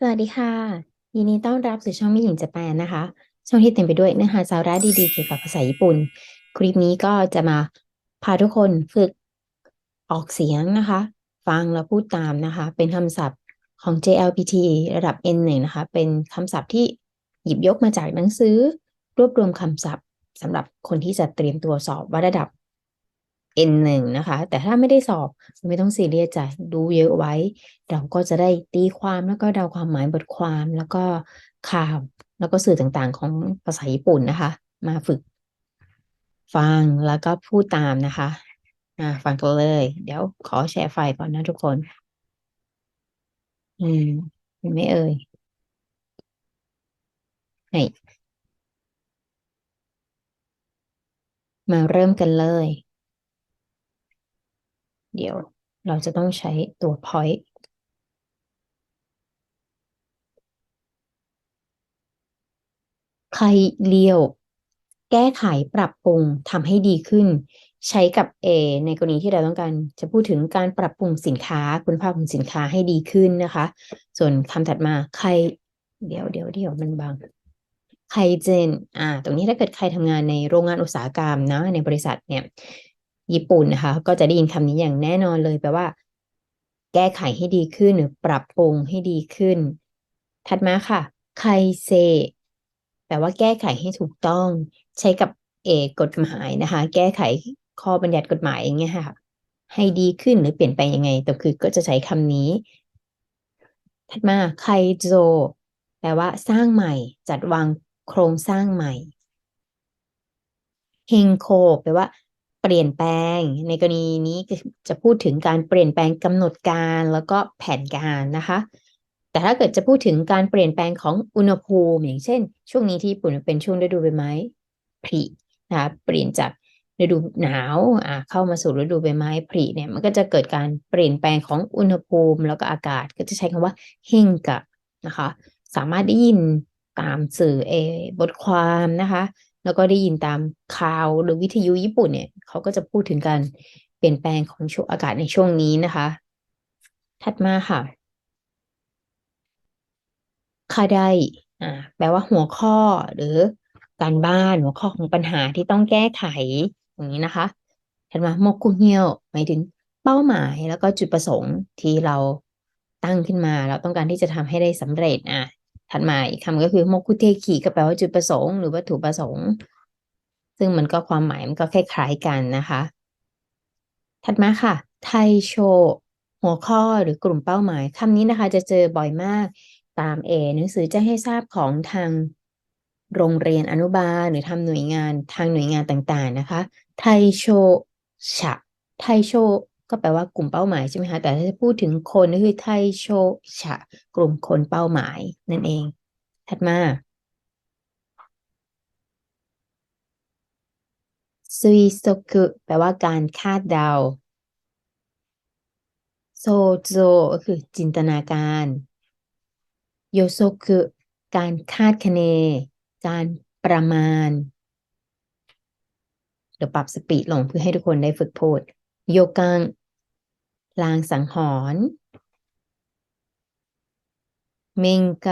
สวัสดีค่ะ ยินดีต้อนรับสู่ช่องมิหญิงจะแปลนะคะ ช่องที่เต็มไปด้วยเนื้อหาสาระดีๆ เกี่ยวกับภาษาญี่ปุ่น คลิปนี้ก็จะมาพาทุกคนฝึกออกเสียงนะคะ ฟังแล้วพูดตามนะคะ เป็นคำศัพท์ของ JLPT ระดับ N1 นะคะ เป็นคำศัพท์ที่หยิบยกมาจากหนังสือ รวบรวมคำศัพท์สำหรับคนที่จะเตรียมตัวสอบว่าระดับ N1 นะคะ แต่ถ้าไม่ได้สอบไม่ต้องซีเรียสจ้ะดูเยอะไว้ เราก็จะได้ตีความแล้วก็เดาความหมายบทความแล้วก็ข่าวแล้วก็สื่อต่างๆ ของภาษาญี่ปุ่นนะคะ มาฝึก ฟังแล้วก็พูดตามนะคะอ่าฟังกันเลย เดี๋ยวขอแชร์ไฟล์ก่อนนะทุกคน อืมเห็นไหมเอ่ยให้มาเริ่มกันเลย เดี๋ยวเราจะต้องใช้ตัว point ใครเลียว แก้ไขปรับปรุงทำให้ดีขึ้น ใช้กับ A ในกรณีที่เราต้องการจะพูดถึงการปรับปรุงสินค้าคุณภาพของสินค้าให้ดีขึ้นนะคะ ส่วนคำถัดมาใคร เดี๋ยวเดี๋ยวเดี๋ยวมันบางใครเจน อ่า ตรงนี้ถ้าเกิดใครทำงานในโรงงานอุตสาหกรรมนะในบริษัทเนี่ย ญี่ปุ่นนะคะก็จะได้ยินคำนี้อย่างแน่นอนเลยแปลว่า แก้ไขให้ดีขึ้นหรือปรับปรุงให้ดีขึ้น ถัดมาค่ะไคเซแปลว่าแก้ไขให้ถูกต้อง ใช้กับเอกกฎหมายนะคะ แก้ไขข้อบัญญัติกฎหมายอย่างเงี้ยค่ะ ให้ดีขึ้นหรือเปลี่ยนแปลงยังไงแต่คือก็จะใช้คำนี้ ถัดมาไคโจแปลว่าสร้างใหม่จัดวางโครงสร้างใหม่เฮงโคแปลว่า เปลี่ยนแปลง ในกรณีนี้จะพูดถึงการเปลี่ยนแปลงกำหนดการแล้วก็แผนการนะคะ แต่ถ้าเกิดจะพูดถึงการเปลี่ยนแปลงของอุณหภูมิ อย่างเช่น ช่วงนี้ที่ญี่ปุ่นเป็นช่วงฤดูใบไม้ผลินะคะเปลี่ยนจากฤดูหนาวอ่าเข้ามาสู่ฤดูใบไม้ผลิเนี่ยมันก็จะเกิดการเปลี่ยนแปลงของอุณหภูมิแล้วก็อากาศ ก็จะใช้คำว่าเฮงกะนะคะ สามารถได้ยินตามสื่อเอบทความนะคะ แล้วก็ได้ยินตามข่าวหรือวิทยุญี่ปุ่นเนี่ยเขาก็จะพูดถึงการเปลี่ยนแปลงของช่วงอากาศในช่วงนี้นะคะ ถัดมาค่ะคาไดอ่าแปลว่าหัวข้อหรือการบ้านหัวข้อของปัญหาที่ต้องแก้ไขอย่างนี้นะคะถัดมาโมกุเฮียวหมายถึงเป้าหมายแล้วก็จุดประสงค์ที่เราตั้งขึ้นมา เราต้องการที่จะทำให้ได้สำเร็จอะ ถัดมาอีกคำก็คือโมกุเทคิก็แปลว่าจุดประสงค์ หรือวัตถุประสงค์ ซึ่งมันก็ความหมายมันก็คล้ายๆกันนะคะ ถัดมาค่ะ ไทโช หัวข้อหรือกลุ่มเป้าหมายคำนี้นะคะ จะเจอบ่อยมากตามเอหนังสือจ้งให้ทราบของทางโรงเรียนอนุบาลหรือทำหน่วยงานทางหน่วยงานต่างๆนะคะ ไทโชชะไทโช ก็แปลว่ากลุ่มเป้าหมายใช่ไหมคะแต่ถ้าจะพูดถึงคนก็คือไทโชชะ กลุ่มคนเป้าหมายนั่นเอง ถัดมาซุยโซกุแปลว่าการคาดเดาโซโจก็คือจินตนาการโยโซกุการคาดคะเน การประมาณ เดี๋ยวปรับสปีดลงเพื่อให้ทุกคนได้ฝึกพูด โยกัง ลางสังหรณ์เมงไก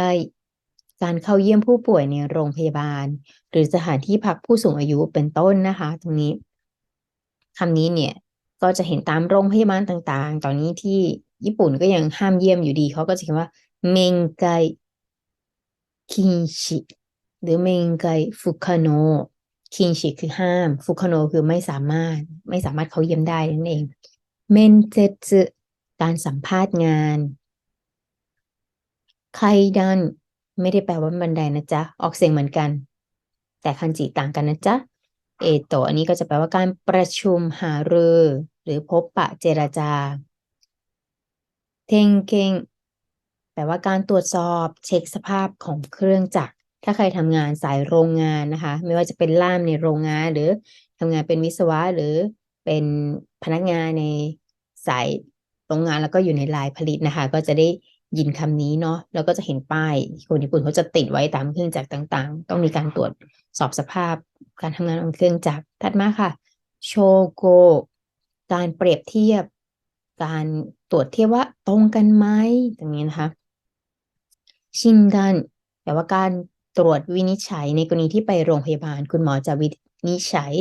การเข้าเยี่ยมผู้ป่วยในโรงพยาบาล หรือสถานที่พักผู้สูงอายุเป็นต้นนะคะ ตรงนี้คำนี้เนี่ยก็จะเห็นตามโรงพยาบาลต่างๆ ตอนนี้ที่ญี่ปุ่นก็ยังห้ามเยี่ยมอยู่ดีเขาก็จะเขียนว่าเมงไกคินชิหรือเมงไกฟุคาโนคินชิคือห้าม ฟุคาโนคือไม่สามารถไม่สามารถเขาเยี่ยมได้นั่นเอง เมนเจสึการสัมภาษณ์งานไคดันไม่ได้แปลว่าบันไดนะจ๊ะ ออกเสียงเหมือนกัน แต่คันจิต่างกันนะจ๊ะ เอโตอันนี้ก็จะแปลว่าการประชุมหารือ หรือพบปะเจรจา เทงเกงแปลว่าการตรวจสอบเช็คสภาพของเครื่องจักร ถ้าใครทำงานสายโรงงานนะคะ ไม่ว่าจะเป็นล่ามในโรงงานหรือทำงานเป็นวิศวะหรือ เป็นพนักงานในสายโรงงานแล้วก็อยู่ในลายผลิตนะคะ ก็จะได้ยินคำนี้เนาะแล้วก็จะเห็นป้ายคนญี่ปุ่นเขาจะติดไว้ตามเครื่องจักรต่าง ๆ ต้องมีการตรวจสอบสภาพ การทำงานของเครื่องจักรถัดมาค่ะโชโกการเปรียบเทียบ การตรวจเทียบว่าตรงกันไหมตรงนี้นะคะ ชินกันแปลว่าการตรวจวินิจฉัยในกรณีที่ไปโรงพยาบาล คุณหมอจะวินิจฉัย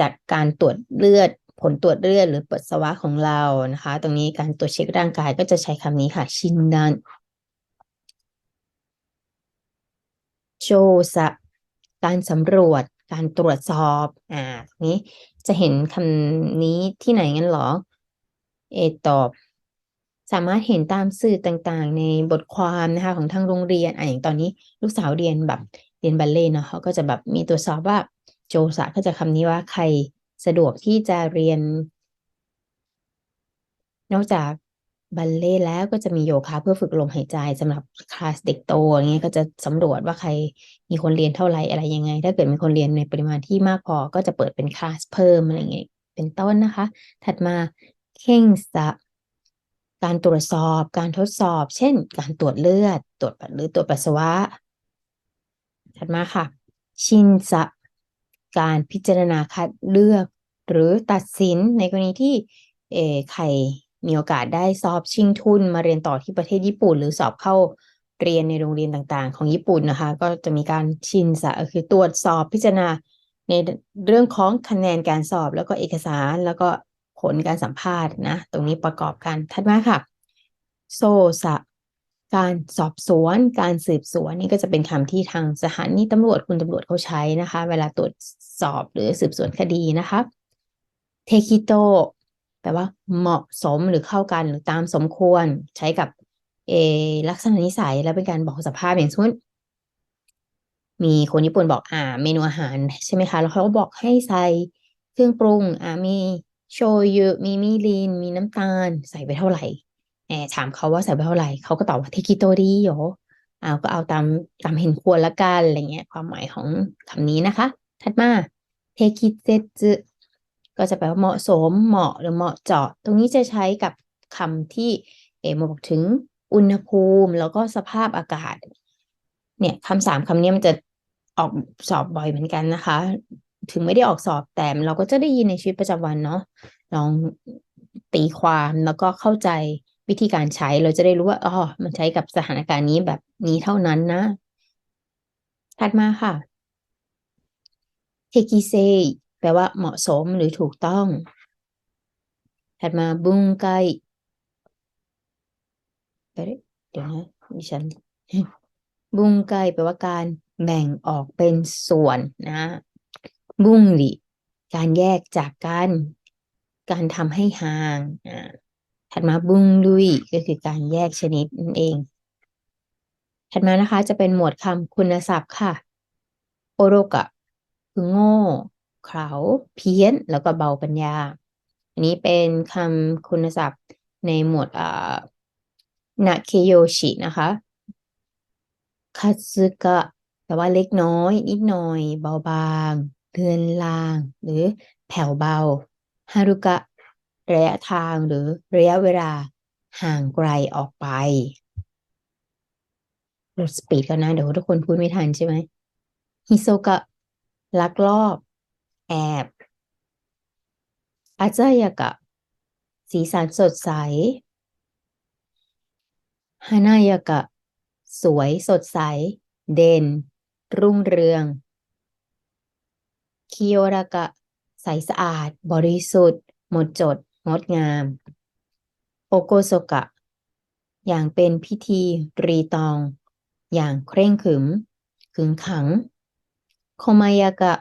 จากการตรวจเลือด ผลตรวจเลือดหรือปัสสาวะของเรานะคะ ตรงนี้การตรวจเช็คร่างกายก็จะใช้คำนี้ค่ะชินดันโจสะการสำรวจการตรวจสอบอ่าตรงนี้จะเห็นคำนี้ที่ไหนงั้นหรอ เอตอบ สามารถเห็นตามสื่อต่างๆ ในบทความนะคะของทางโรงเรียนอะอย่างตอนนี้ลูกสาวเรียนแบบเรียนบัลเล่เนาะเขาก็จะแบบมีตรวจสอบว่า โจสะก็จะคำนี้ว่าใครสะดวกที่จะเรียน นอกจากบัลเล่แล้วก็จะมีโยคะเพื่อฝึกลมหายใจสำหรับคลาสเด็กโตอย่างเงี้ยก็จะสำรวจว่าใครมีคนเรียนเท่าไหร่อะไรยังไง ถ้าเกิดมีคนเรียนในปริมาณที่มากพอก็จะเปิดเป็นคลาสเพิ่มอะไรเงี้ยเป็นต้นนะคะ ถัดมาเข่งสะการตรวจสอบการทดสอบ เช่น การตรวจเลือด ตรวจหรือตรวจปัสสาวะ ถัดมาค่ะ ชินสะ การพิจารณาคัดเลือก หรือตัดสินในกรณีที่เอใครมีโอกาสได้สอบชิงทุน มาเรียนต่อที่ประเทศญี่ปุ่น หรือสอบเข้าเรียนในโรงเรียนต่างๆ ของญี่ปุ่นนะคะ ก็จะมีการชินสะคือตรวจสอบพิจารณาในเรื่องของคะแนนการสอบแล้วก็เอกสารแล้วก็ผลการสัมภาษณ์นะ ตรงนี้ประกอบกันถัดมาค่ะ โซสะ การสอบสวน การสืบสวนนี่ก็จะเป็นคำที่ทางสถานีตำรวจคุณตำรวจเขาใช้นะคะ เวลาตรวจสอบหรือสืบสวนคดีนะคะเทคิโตแปลว่าเหมาะสมหรือเข้ากันหรือตามสมควรใช้กับเอลักษณะนิสัยและเป็นการบอกสภาพอย่างเช่นมีคนญี่ปุ่นบอกอ่าเมนูอาหารใช่ไหมคะแล้วเขาก็บอกให้ใส่เครื่องปรุงอ่ามีโชยุมีมิรินมีน้ำตาล ใส่ไปเท่าไหร่ แอบถามเขาว่าใส่ไปเท่าไหร่เขาก็ตอบว่าเทคิโตริโยเอาก็เอาตามตามเห็นควรละกันอะไรเงี้ย ความหมายของคำนี้นะคะ ถัดมาเทคิเซจึก็จะแปลว่าเหมาะสมเหมาะหรือเหมาะเจาะ ตรงนี้จะใช้กับคำที่เอมาบอกถึงอุณหภูมิแล้วก็สภาพอากาศ เนี่ยคำสามคำนี้มันจะออกสอบบ่อยเหมือนกันนะคะ ถึงไม่ได้ออกสอบแต่เราก็จะได้ยินในชีวิตประจำวันเนาะลองตีความแล้วก็เข้าใจ วิธีการใช้เราจะได้รู้ว่าอ๋อมันใช้กับสถานการณ์นี้แบบนี้เท่านั้นนะ ถัดมาค่ะเทกิเซแปลว่าเหมาะสมหรือถูกต้อง ถัดมาบุงไกเดี๋ยวนะดิฉันบุงไกแปลว่าการแบ่งออกเป็นส่วนนะ บุงหลีการแยกจากกัน การทำให้ห่าง ถัดมาบุ้งลุยก็คือการแยกชนิดนั่นเอง ถัดมานะคะจะเป็นหมวดคำคุณศัพท์ค่ะ โอโรกะคือโง่เขาเพี้ยน แล้วก็เบาปัญญา อันนี้เป็นคำคุณศัพท์ในหมวดอ่านาเคโยชินะคะคาซึกะแปลว่าเล็กน้อย นิดหน่อย เบาบางเลือนลาง หรือแผ่วเบาฮารุกะ ระยะทางหรือระยะเวลาห่างไกลออกไปลดสปีดกันนะ เดี๋ยวทุกคนพูดไม่ทันใช่ไหมฮิโซกะลักลอบ แอบอาจายากะ สีสันสดใสฮานายากะ สวยสดใส เด่น รุ่งเรือง คิโอรากะ ใสสะอาด บริสุทธิ์ หมดจด งดงาม โอโกโซกะ อย่างเป็นพิธีรีตอง อย่างเคร่งขึม ขึงขัง โคมายากะ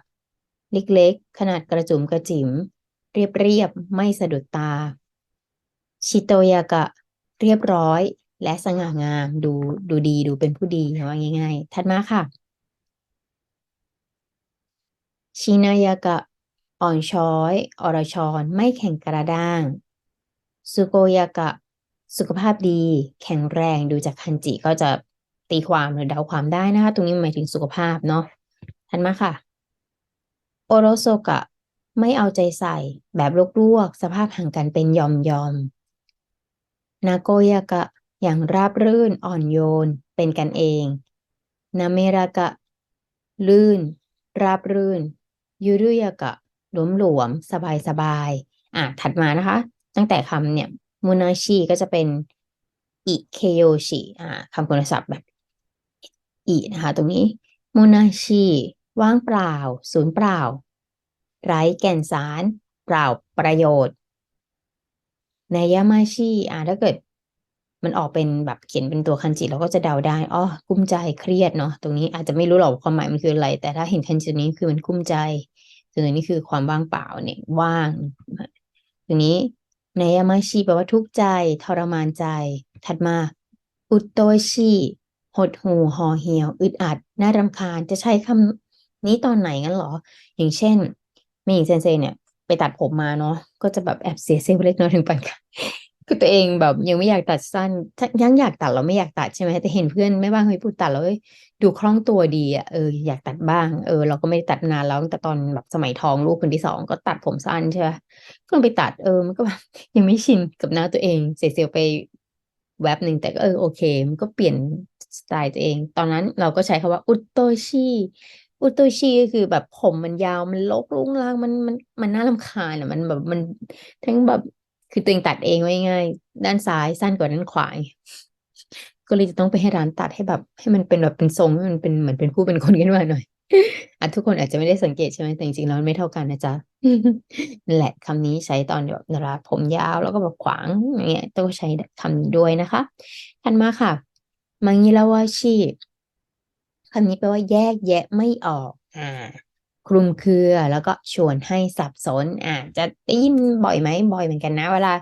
เล็กๆ ขนาดกระจุมกระจิ๋ม เรียบๆไม่สะดุดตา ชิโตยากะ เรียบร้อย และสง่างาม ดูดูดีดูเป็นผู้ดีว่าง่าย ๆ ถัดมาค่ะชินายากะ อ่อนช้อย อรชรไม่แข็งกระด้าง สุโกยากะ สุขภาพดี แข็งแรงดูจากคันจิก็จะตีความหรือเดาความได้นะคะ ตรงนี้หมายถึงสุขภาพเนาะถัดมาค่ะ โอโรโซกะ ไม่เอาใจใส่ แบบลวกๆ สภาพห่างกันเป็นยอมยอมนาโกยากะ อย่างราบรื่นอ่อนโยน เป็นกันเอง นาเมรากะ ลื่น ราบรื่นยูรุยากะ หลวมหลวมสบายสบายอะถัดมานะคะ ตั้งแต่คำเนี่ยมูนาชีก็จะเป็นอิเคโยชิอ่าคำคุณศัพท์แบบอินะคะ ตรงนี้โมนาชิว่างเปล่า ศูนย์เปล่า ไร้แก่นสาร เปล่าประโยชน์นายามาชิอ่าถ้าเกิดมันออกเป็นแบบเขียนเป็นตัวคันจิเราก็จะเดาได้อ๋อกุ้มใจเครียดเนาะตรงนี้อาจจะไม่รู้หรอกความหมายมันคืออะไร แต่ถ้าเห็นคันจินี้คือมันกุ้มใจ ส่วนนี้คือความว่างเปล่าเนี่ยว่างทีนี้ในยามาชีแปลว่าทุกข์ใจ ทรมานใจ ถัดมา อุตโตชีหดหูห่อเหี่ยว อึดอัด น่ารำคาญ จะใช้คำนี้ตอนไหนงั้นหรอ อย่างเช่นมีหญิงเซนเซเนี่ย ไปตัดผมมาเนาะ ก็จะแบบแอบเสียเซลล์เล็กน้อยถึงปานกลาง คือตัวเองแบบยังไม่อยากตัดสั้น ยังอยากตัดเราไม่อยากตัดใช่ไหมแต่เห็นเพื่อนไม่บ้างเฮ้ยพูดตัดแล้วดูคล่องตัวดีอะเอออยากตัดบ้างเออเราก็ไม่ได้ตัดนานแล้วแต่ตอนแบบสมัยท้องลูกคนที่สองก็ตัดผมสั้นใช่ไหมก็ไปตัดเออมันก็แบบยังไม่ชินกับหน้าตัวเองเสียเซลล์ไปแวบหนึ่งแต่ก็เออโอเค มันก็เปลี่ยนสไตล์ตัวเอง ตอนนั้นเราก็ใช้คำว่าอุตโตชิอุตโตชิก็คือแบบผมมันยาวมันลกลุงลางมันมันมันน่ารำคาญอะมันแบบมันทั้งแบบ คือตัวเองตัดเองไว้ง่าย ด้านซ้ายสั้นกว่าด้านขวาก็เลยจะต้องไปให้ร้านตัดให้แบบ ให้มันเป็นแบบเป็นทรงให้มันเป็นเหมือนเป็นผู้เป็นคนกันมาหน่อยอะทุกคนอาจจะไม่ได้สังเกตใช่ไหมแต่จริงๆแล้วมันไม่เท่ากันนะจ๊ะนั่นแหละคำนี้ใช้ตอนแบบเวลาผมยาวแล้วก็แบบขวางอย่างเงี้ยต้องใช้คำนี้ด้วยนะคะถัดมาค่ะมังยิลาวาชิคำนี้แปลว่าแยกแยะไม่ออก อ่า คลุมเครือแล้วก็ชวนให้สับสนอ่าจะได้ยินบ่อยไหมบ่อยเหมือนกันนะ เวลา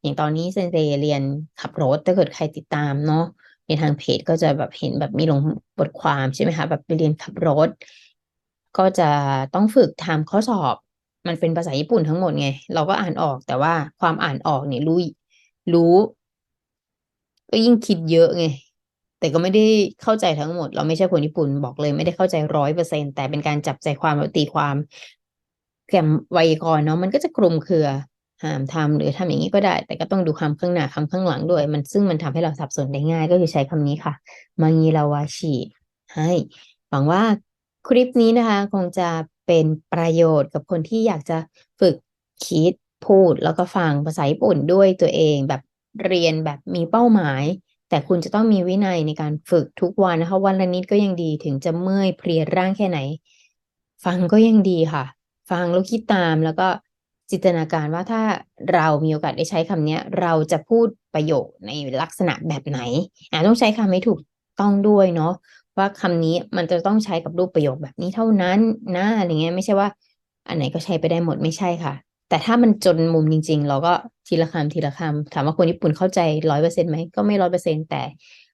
อย่างตอนนี้เซนเซเรียนขับรถถ้าเกิดใครติดตามเนาะในทางเพจก็จะแบบเห็นแบบมีลงบทความใช่ไหมคะแบบไปเรียนขับรถ ก็จะต้องฝึกทำข้อสอบ มันเป็นภาษาญี่ปุ่นทั้งหมดไง เราก็อ่านออกแต่ว่าความอ่านออกเนี่ยรู้รู้ก็ยิ่งคิดเยอะไง แต่ก็ไม่ได้เข้าใจทั้งหมด เราไม่ใช่คนญี่ปุ่นบอกเลย ไม่ได้เข้าใจร้อยเปอร์เซ็นแต่เป็นการจับใจความแล้วตีความแกมไวยากรณ์เนาะมันก็จะกลุ่มเครือห้ามทำหรือทำอย่างนี้ก็ได้ แต่ก็ต้องดูคำข้างหน้าคำข้างหลังด้วย มันซึ่งมันทำให้เราสับสนได้ง่าย ก็คือใช้คำนี้ค่ะมังีลาวาชิให้หวังว่าคลิปนี้นะคะ คงจะเป็นประโยชน์กับคนที่อยากจะฝึกคิดพูดแล้วก็ฟังภาษาญี่ปุ่นด้วยตัวเองแบบเรียนแบบมีเป้าหมาย แต่คุณจะต้องมีวินัยในการฝึกทุกวันนะคะ วันละนิดก็ยังดีถึงจะเมื่อยเพลียร่างแค่ไหน ฟังก็ยังดีค่ะ ฟังแล้วคิดตามแล้วก็จินตนาการว่าถ้าเรามีโอกาสได้ใช้คำนี้เราจะพูดประโยคในลักษณะแบบไหนอ่าต้องใช้คำให้ถูกต้องด้วยเนาะว่าคำนี้มันจะต้องใช้กับรูปประโยคแบบนี้เท่านั้นนะอะไรเงี้ยไม่ใช่ว่า อันไหนก็ใช้ไปได้หมดไม่ใช่ค่ะ แต่ถ้ามันจนมุมจริง ๆ เราก็ทีละคำทีละคำถามว่าคนญี่ปุ่นเข้าใจร้อยเปอร์เซ็นต์ไหมก็ไม่ร้อยเปอร์เซ็นต์แต่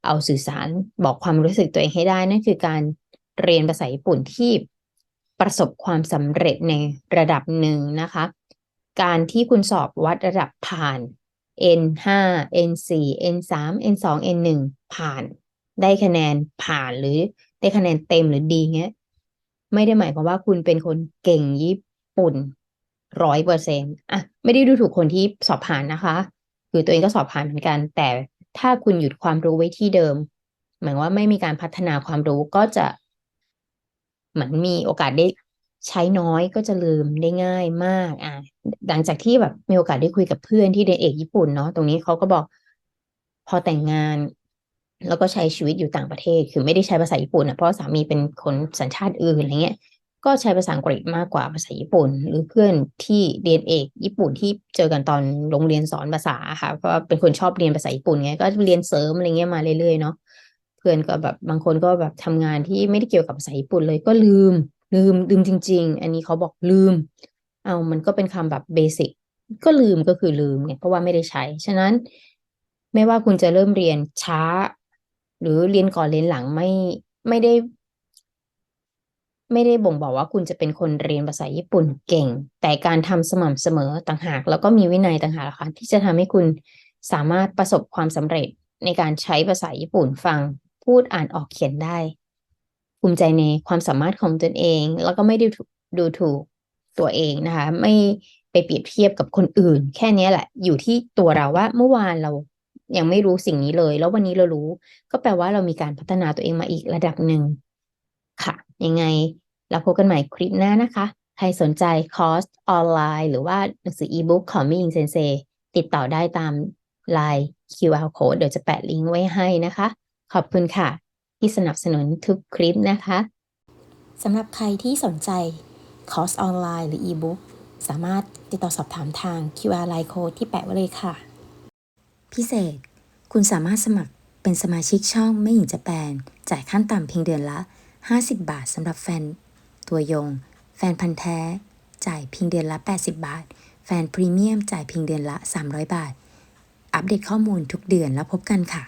เอาสื่อสารบอกความรู้สึกตัวเองให้ได้นั่นคือการเรียนภาษาญี่ปุ่นที่ประสบความสำเร็จในระดับหนึ่งนะคะ การที่คุณสอบวัดระดับผ่าน N5 N4 N3 N2 N1 ผ่าน ได้คะแนนผ่านหรือได้คะแนนเต็มหรือดีเงี้ย ไม่ได้หมายความว่าคุณเป็นคนเก่งญี่ปุ่น ร้อยเปอร์เซ็นต์อะไม่ได้ดูถูกคนที่สอบผ่านนะคะ คือตัวเองก็สอบผ่านเหมือนกัน แต่ถ้าคุณหยุดความรู้ไว้ที่เดิมหมายว่าไม่มีการพัฒนาความรู้ก็จะเหมือนมีโอกาสได้ใช้น้อยก็จะลืมได้ง่ายมาก อะหลังจากที่แบบมีโอกาสได้คุยกับเพื่อนที่เรียนเอกญี่ปุ่นเนาะตรงนี้เขาก็บอกพอแต่งงาน แล้วก็ใช้ชีวิตอยู่ต่างประเทศ คือไม่ได้ใช้ภาษาญี่ปุ่นอะเพราะสามีเป็นคนสัญชาติอื่นอะไรเงี้ย ก็ใช้ภาษาอังกฤษมากกว่าภาษาญี่ปุ่น หรือเพื่อนที่เรียนเอกญี่ปุ่นที่เจอกันตอนโรงเรียนสอนภาษาค่ะ เพราะเป็นคนชอบเรียนภาษาญี่ปุ่นไงก็เรียนเสริมอะไรเงี้ยมาเรื่อยๆเนาะเพื่อนก็แบบบางคนก็แบบทำงานที่ไม่ได้เกี่ยวกับภาษาญี่ปุ่นเลยก็ลืม ลืมลืมจริง ๆ อันนี้เขาบอกลืม เอามันก็เป็นคำแบบเบสิกก็ลืมก็คือลืมเนี่ยเพราะว่าไม่ได้ใช้ ฉะนั้น ไม่ว่าคุณจะเริ่มเรียนช้า หรือเรียนก่อนเรียนหลังไม่ไม่ได้ ไม่ได้บ่งบอกว่าคุณจะเป็นคนเรียนภาษาญี่ปุ่นเก่ง แต่การทำสม่ำเสมอต่างหาก แล้วก็มีวินัยต่างหากค่ะที่จะทำให้คุณสามารถประสบความสำเร็จในการใช้ภาษาญี่ปุ่นฟังพูดอ่านออกเขียนได้ ภูมิใจในความสามารถของตนเอง แล้วก็ไม่ได้ดูถูกตัวเองนะคะ ไม่ไปเปรียบเทียบกับคนอื่น แค่นี้แหละ อยู่ที่ตัวเราว่าเมื่อวานเรายังไม่รู้สิ่งนี้เลย แล้ววันนี้เรารู้ ก็แปลว่าเรามีการพัฒนาตัวเองมาอีกระดับหนึ่งค่ะ ยังไงเราพบกันใหม่คลิปหน้านะคะ ใครสนใจคอร์สออนไลน์ หรือว่าหนังสืออีบุ๊กของมิยิงเซนเซติดต่อได้ตามไลน์ QR code เดี๋ยวจะแปะลิงก์ไว้ให้นะคะ ขอบคุณค่ะ ที่สนับสนุนทุกคลิปนะคะสำหรับใครที่สนใจคอร์สออนไลน์หรืออีบุ๊กสามารถติดต่อสอบถามทาง QR Line Code ที่แปะไว้เลยค่ะ พิเศษ คุณสามารถสมัครเป็นสมาชิกช่องไม่หญิงจะแปลนจ่ายขั้นต่ำเพียงเดือนละ 50 บาทสำหรับแฟนตัวยง แฟนพันธ์แท้ จ่ายเพียงเดือนละ 80 บาท แฟนพรีเมียมจ่ายเพียงเดือนละ 300 บาท อัปเดตข้อมูลทุกเดือนแล้วพบกันค่ะ